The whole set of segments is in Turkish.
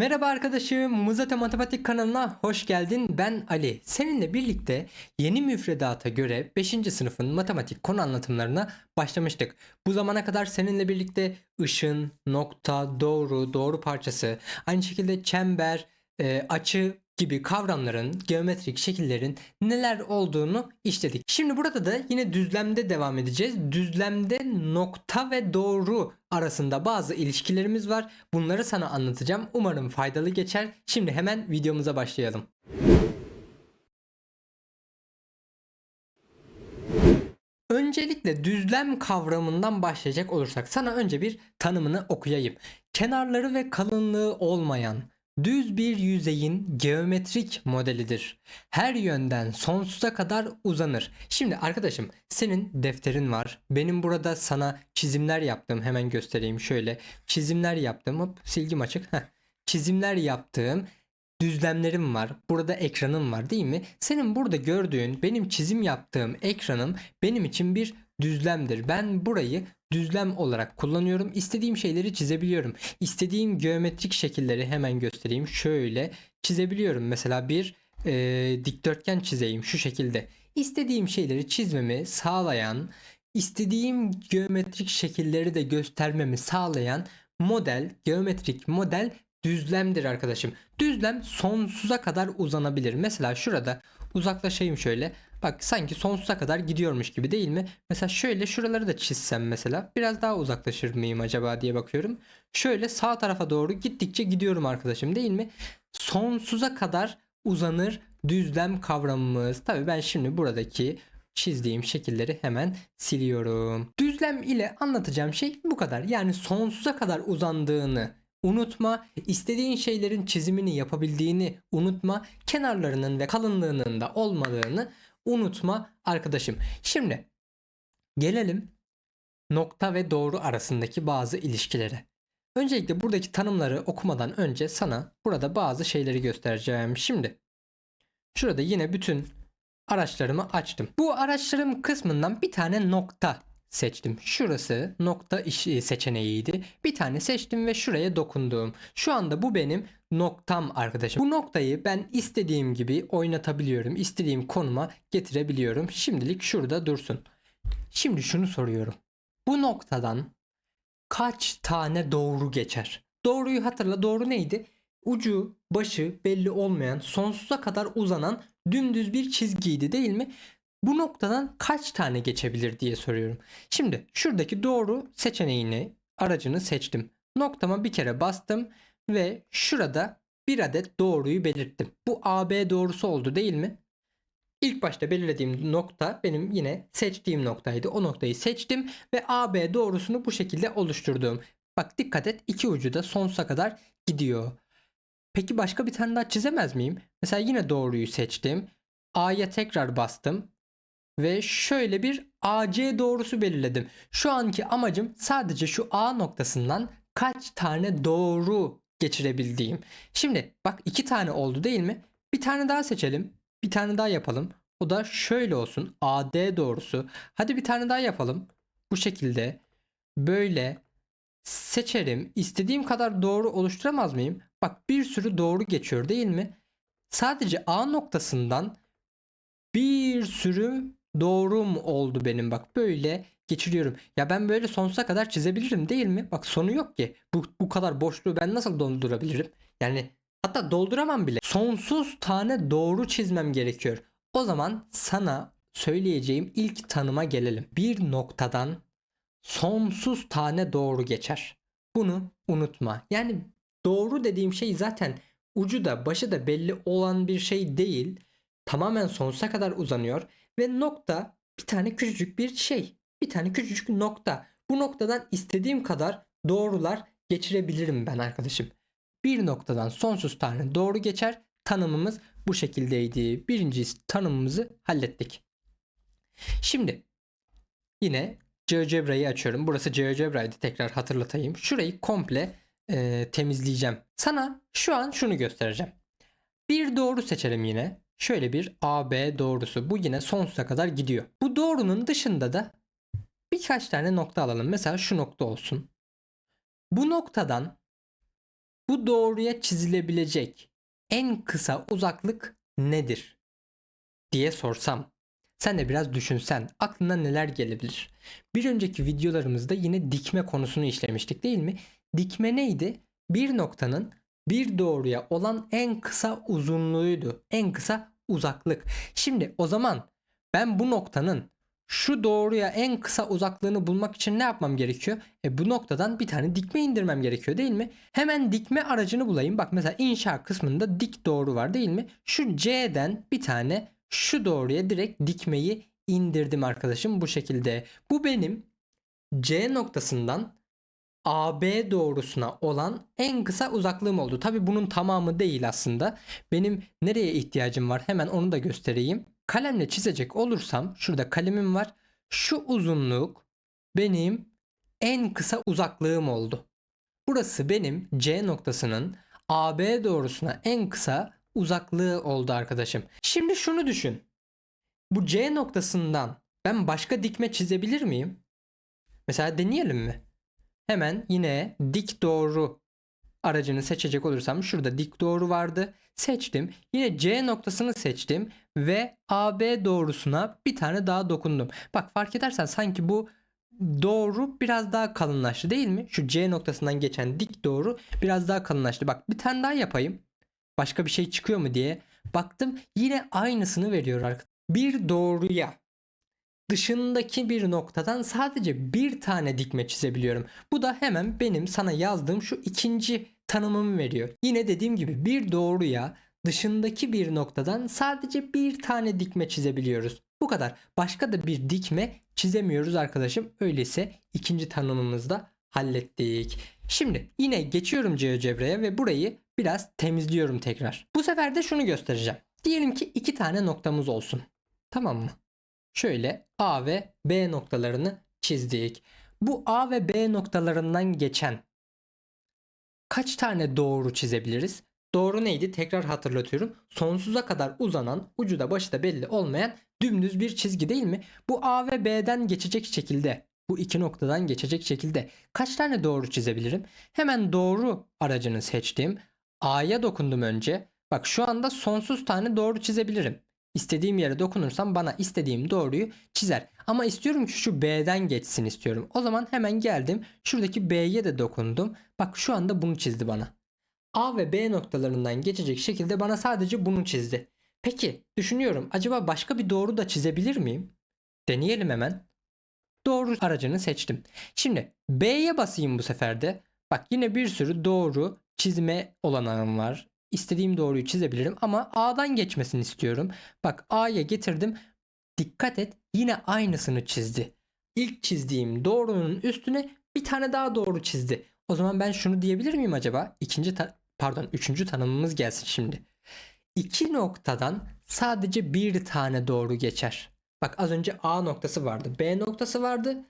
Merhaba arkadaşım, Muzate Matematik kanalına hoş geldin. Ben Ali. Seninle birlikte yeni müfredata göre 5. sınıfın matematik konu anlatımlarına başlamıştık. Bu zamana kadar seninle birlikte ışın, nokta, doğru, doğru parçası, aynı şekilde çember, e, açı gibi kavramların, geometrik şekillerin neler olduğunu işledik. Şimdi burada da yine düzlemde devam edeceğiz. Düzlemde nokta ve doğru arasında bazı ilişkilerimiz var. Bunları sana anlatacağım. Umarım faydalı geçer. Şimdi hemen videomuza başlayalım. Öncelikle düzlem kavramından başlayacak olursak sana önce bir tanımını okuyayım. Kenarları ve kalınlığı olmayan düz bir yüzeyin geometrik modelidir. Her yönden sonsuza kadar uzanır. Şimdi arkadaşım senin defterin var. Benim burada sana çizimler yaptım. Hemen göstereyim şöyle. Çizimler yaptım. Hop silgim açık. Heh. Çizimler yaptığım düzlemlerim var. Burada ekranım var değil mi? Senin burada gördüğün benim çizim yaptığım ekranım benim için bir düzlemdir. Ben burayı düzlem olarak kullanıyorum. İstediğim şeyleri çizebiliyorum. İstediğim geometrik şekilleri hemen göstereyim. Şöyle çizebiliyorum. Mesela bir e, dikdörtgen çizeyim şu şekilde. İstediğim şeyleri çizmemi sağlayan, istediğim geometrik şekilleri de göstermemi sağlayan model, geometrik model düzlemdir arkadaşım. Düzlem sonsuza kadar uzanabilir. Mesela şurada uzaklaşayım şöyle. Bak sanki sonsuza kadar gidiyormuş gibi değil mi? Mesela şöyle şuraları da çizsem mesela biraz daha uzaklaşır mıyım acaba diye bakıyorum. Şöyle sağ tarafa doğru gittikçe gidiyorum arkadaşım değil mi? Sonsuza kadar uzanır düzlem kavramımız. Tabii ben şimdi buradaki çizdiğim şekilleri hemen siliyorum. Düzlem ile anlatacağım şey bu kadar. Yani sonsuza kadar uzandığını unutma. istediğin şeylerin çizimini yapabildiğini unutma. Kenarlarının ve kalınlığının da olmadığını unutma arkadaşım. Şimdi gelelim nokta ve doğru arasındaki bazı ilişkilere. Öncelikle buradaki tanımları okumadan önce sana burada bazı şeyleri göstereceğim. Şimdi şurada yine bütün araçlarımı açtım. Bu araçlarım kısmından bir tane nokta seçtim. Şurası nokta seçeneğiydi. Bir tane seçtim ve şuraya dokundum. Şu anda bu benim noktam arkadaşım. Bu noktayı ben istediğim gibi oynatabiliyorum. İstediğim konuma getirebiliyorum. Şimdilik şurada dursun. Şimdi şunu soruyorum. Bu noktadan kaç tane doğru geçer? Doğruyu hatırla. Doğru neydi? Ucu, başı belli olmayan, sonsuza kadar uzanan dümdüz bir çizgiydi değil mi? Bu noktadan kaç tane geçebilir diye soruyorum. Şimdi şuradaki doğru seçeneğini, aracını seçtim. Noktama bir kere bastım ve şurada bir adet doğruyu belirttim. Bu AB doğrusu oldu değil mi? İlk başta belirlediğim nokta benim yine seçtiğim noktaydı. O noktayı seçtim ve AB doğrusunu bu şekilde oluşturdum. Bak dikkat et iki ucu da sonsuza kadar gidiyor. Peki başka bir tane daha çizemez miyim? Mesela yine doğruyu seçtim. A'ya tekrar bastım ve şöyle bir AC doğrusu belirledim. Şu anki amacım sadece şu A noktasından kaç tane doğru geçirebildiğim. Şimdi bak iki tane oldu değil mi? Bir tane daha seçelim. Bir tane daha yapalım. O da şöyle olsun. AD doğrusu. Hadi bir tane daha yapalım. Bu şekilde böyle seçerim. İstediğim kadar doğru oluşturamaz mıyım? Bak bir sürü doğru geçiyor değil mi? Sadece A noktasından bir sürü doğrum oldu benim bak böyle geçiriyorum. Ya ben böyle sonsuza kadar çizebilirim değil mi? Bak sonu yok ki. Bu, bu kadar boşluğu ben nasıl doldurabilirim? Yani hatta dolduramam bile. Sonsuz tane doğru çizmem gerekiyor. O zaman sana söyleyeceğim ilk tanıma gelelim. Bir noktadan sonsuz tane doğru geçer. Bunu unutma. Yani doğru dediğim şey zaten ucu da başı da belli olan bir şey değil. Tamamen sonsuza kadar uzanıyor ve nokta bir tane küçücük bir şey. Bir tane küçücük nokta. Bu noktadan istediğim kadar doğrular geçirebilirim ben arkadaşım. Bir noktadan sonsuz tane doğru geçer. Tanımımız bu şekildeydi. Birinci tanımımızı hallettik. Şimdi yine GeoGebra'yı açıyorum. Burası GeoGebra'ydı tekrar hatırlatayım. Şurayı komple e, temizleyeceğim. Sana şu an şunu göstereceğim. Bir doğru seçelim yine. Şöyle bir AB doğrusu. Bu yine sonsuza kadar gidiyor. Bu doğrunun dışında da birkaç tane nokta alalım. Mesela şu nokta olsun. Bu noktadan Bu doğruya çizilebilecek en kısa uzaklık nedir? diye sorsam. Sen de biraz düşünsen aklına neler gelebilir? Bir önceki videolarımızda yine dikme konusunu işlemiştik değil mi? Dikme neydi? Bir noktanın bir doğruya olan en kısa uzunluğuydu. En kısa uzaklık. Şimdi o zaman ben bu noktanın şu doğruya en kısa uzaklığını bulmak için ne yapmam gerekiyor? E bu noktadan bir tane dikme indirmem gerekiyor değil mi? Hemen dikme aracını bulayım. Bak mesela inşa kısmında dik doğru var değil mi? Şu C'den bir tane şu doğruya direkt dikmeyi indirdim arkadaşım bu şekilde. Bu benim C noktasından AB doğrusuna olan en kısa uzaklığım oldu. Tabi bunun tamamı değil aslında. Benim nereye ihtiyacım var hemen onu da göstereyim. Kalemle çizecek olursam şurada kalemim var. Şu uzunluk benim en kısa uzaklığım oldu. Burası benim C noktasının AB doğrusuna en kısa uzaklığı oldu arkadaşım. Şimdi şunu düşün. Bu C noktasından ben başka dikme çizebilir miyim? Mesela deneyelim mi? Hemen yine dik doğru aracını seçecek olursam şurada dik doğru vardı. Seçtim. Yine C noktasını seçtim ve AB doğrusuna bir tane daha dokundum. Bak fark edersen sanki bu doğru biraz daha kalınlaştı değil mi? Şu C noktasından geçen dik doğru biraz daha kalınlaştı. Bak bir tane daha yapayım. Başka bir şey çıkıyor mu diye. Baktım yine aynısını veriyor arkadaşlar. Bir doğruya dışındaki bir noktadan sadece bir tane dikme çizebiliyorum. Bu da hemen benim sana yazdığım şu ikinci tanımımı veriyor. Yine dediğim gibi bir doğruya dışındaki bir noktadan sadece bir tane dikme çizebiliyoruz. Bu kadar. Başka da bir dikme çizemiyoruz arkadaşım. Öyleyse ikinci tanımımızda hallettik. Şimdi yine geçiyorum GeoGebra'ya ve burayı biraz temizliyorum tekrar. Bu sefer de şunu göstereceğim. Diyelim ki iki tane noktamız olsun. Tamam mı? Şöyle A ve B noktalarını çizdik. Bu A ve B noktalarından geçen kaç tane doğru çizebiliriz? Doğru neydi? Tekrar hatırlatıyorum. Sonsuza kadar uzanan, ucu da başı da belli olmayan dümdüz bir çizgi değil mi? Bu A ve B'den geçecek şekilde, bu iki noktadan geçecek şekilde kaç tane doğru çizebilirim? Hemen doğru aracını seçtim. A'ya dokundum önce. Bak şu anda sonsuz tane doğru çizebilirim. İstediğim yere dokunursam bana istediğim doğruyu çizer. Ama istiyorum ki şu B'den geçsin istiyorum. O zaman hemen geldim. Şuradaki B'ye de dokundum. Bak şu anda bunu çizdi bana. A ve B noktalarından geçecek şekilde bana sadece bunu çizdi. Peki düşünüyorum acaba başka bir doğru da çizebilir miyim? Deneyelim hemen. Doğru aracını seçtim. Şimdi B'ye basayım bu sefer de. Bak yine bir sürü doğru çizme olanağım var. İstediğim doğruyu çizebilirim ama A'dan geçmesini istiyorum. Bak A'ya getirdim. Dikkat et yine aynısını çizdi. İlk çizdiğim doğrunun üstüne bir tane daha doğru çizdi. O zaman ben şunu diyebilir miyim acaba? İkinci pardon üçüncü tanımımız gelsin şimdi. İki noktadan sadece bir tane doğru geçer. Bak az önce A noktası vardı, B noktası vardı.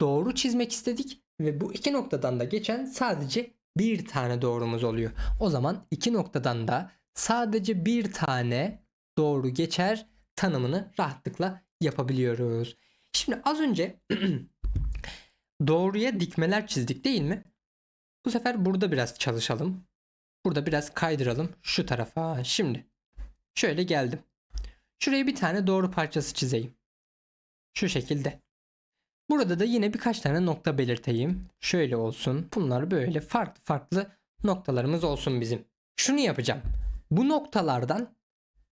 Doğru çizmek istedik ve bu iki noktadan da geçen sadece bir tane doğrumuz oluyor. O zaman iki noktadan da sadece bir tane doğru geçer tanımını rahatlıkla yapabiliyoruz. Şimdi az önce doğruya dikmeler çizdik değil mi? Bu sefer burada biraz çalışalım. Burada biraz kaydıralım şu tarafa. Şimdi şöyle geldim. Şuraya bir tane doğru parçası çizeyim. Şu şekilde. Burada da yine birkaç tane nokta belirteyim. Şöyle olsun. Bunlar böyle farklı farklı noktalarımız olsun bizim. Şunu yapacağım. Bu noktalardan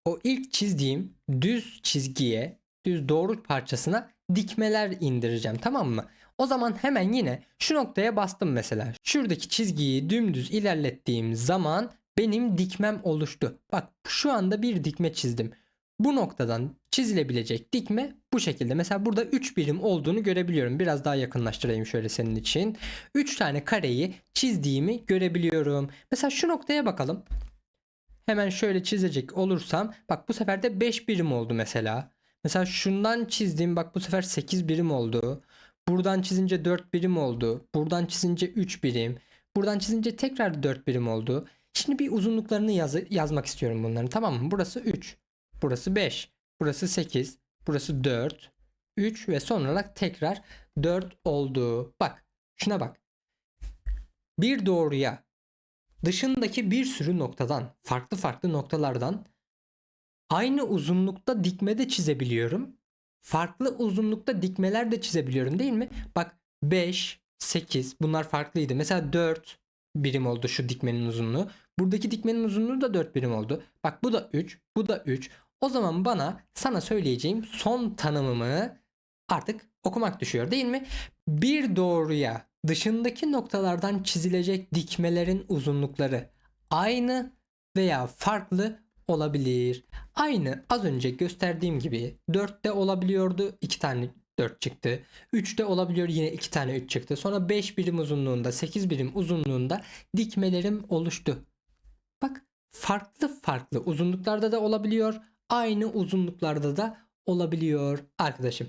o ilk çizdiğim düz çizgiye, düz doğru parçasına dikmeler indireceğim tamam mı? O zaman hemen yine şu noktaya bastım mesela. Şuradaki çizgiyi dümdüz ilerlettiğim zaman benim dikmem oluştu. Bak şu anda bir dikme çizdim. Bu noktadan çizilebilecek dikme bu şekilde. Mesela burada 3 birim olduğunu görebiliyorum. Biraz daha yakınlaştırayım şöyle senin için. 3 tane kareyi çizdiğimi görebiliyorum. Mesela şu noktaya bakalım. Hemen şöyle çizecek olursam bak bu sefer de 5 birim oldu mesela. Mesela şundan çizdim bak bu sefer 8 birim oldu. Buradan çizince 4 birim oldu. Buradan çizince 3 birim. Buradan çizince tekrar 4 birim oldu. Şimdi bir uzunluklarını yaz yazmak istiyorum bunların tamam mı? Burası 3. Burası 5. Burası 8. Burası 4. 3 ve son olarak tekrar 4 oldu. Bak şuna bak. Bir doğruya dışındaki bir sürü noktadan, farklı farklı noktalardan aynı uzunlukta dikme de çizebiliyorum. Farklı uzunlukta dikmeler de çizebiliyorum değil mi? Bak 5, 8 bunlar farklıydı. Mesela 4 birim oldu şu dikmenin uzunluğu. Buradaki dikmenin uzunluğu da 4 birim oldu. Bak bu da 3, bu da 3. O zaman bana sana söyleyeceğim son tanımımı artık okumak düşüyor değil mi? Bir doğruya dışındaki noktalardan çizilecek dikmelerin uzunlukları aynı veya farklı olabilir. Aynı az önce gösterdiğim gibi 4'te olabiliyordu. 2 tane 4 çıktı. 3'te olabiliyor yine 2 tane 3 çıktı. Sonra 5 birim uzunluğunda 8 birim uzunluğunda dikmelerim oluştu. Bak farklı farklı uzunluklarda da olabiliyor. Aynı uzunluklarda da olabiliyor arkadaşım.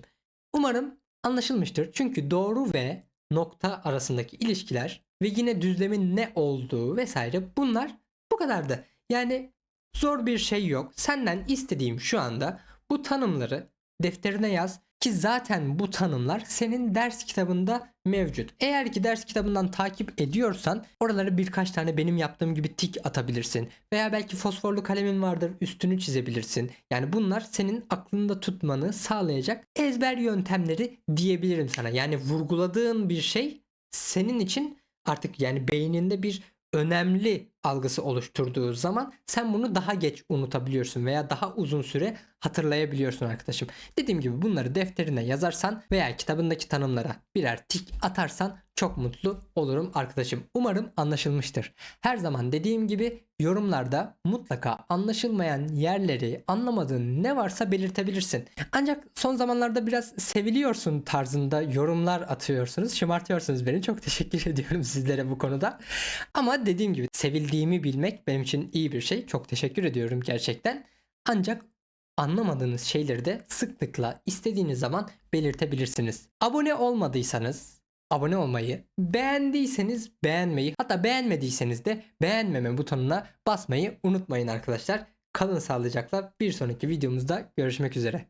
Umarım anlaşılmıştır. Çünkü doğru ve nokta arasındaki ilişkiler ve yine düzlemin ne olduğu vesaire bunlar bu kadardı. Yani zor bir şey yok. Senden istediğim şu anda bu tanımları defterine yaz ki zaten bu tanımlar senin ders kitabında mevcut. Eğer ki ders kitabından takip ediyorsan oralara birkaç tane benim yaptığım gibi tik atabilirsin. Veya belki fosforlu kalemin vardır üstünü çizebilirsin. Yani bunlar senin aklında tutmanı sağlayacak ezber yöntemleri diyebilirim sana. Yani vurguladığın bir şey senin için artık yani beyninde bir önemli algısı oluşturduğu zaman sen bunu daha geç unutabiliyorsun veya daha uzun süre hatırlayabiliyorsun arkadaşım. Dediğim gibi bunları defterine yazarsan veya kitabındaki tanımlara birer tik atarsan çok mutlu olurum arkadaşım. Umarım anlaşılmıştır. Her zaman dediğim gibi yorumlarda mutlaka anlaşılmayan yerleri, anlamadığın ne varsa belirtebilirsin. Ancak son zamanlarda biraz seviliyorsun tarzında yorumlar atıyorsunuz. Şımartıyorsunuz beni. Çok teşekkür ediyorum sizlere bu konuda. Ama dediğim gibi sevildiğimi bilmek benim için iyi bir şey. Çok teşekkür ediyorum gerçekten. Ancak anlamadığınız şeyleri de sıklıkla istediğiniz zaman belirtebilirsiniz. Abone olmadıysanız abone olmayı, beğendiyseniz beğenmeyi, hatta beğenmediyseniz de beğenmeme butonuna basmayı unutmayın arkadaşlar. Kalın sağlıcakla bir sonraki videomuzda görüşmek üzere.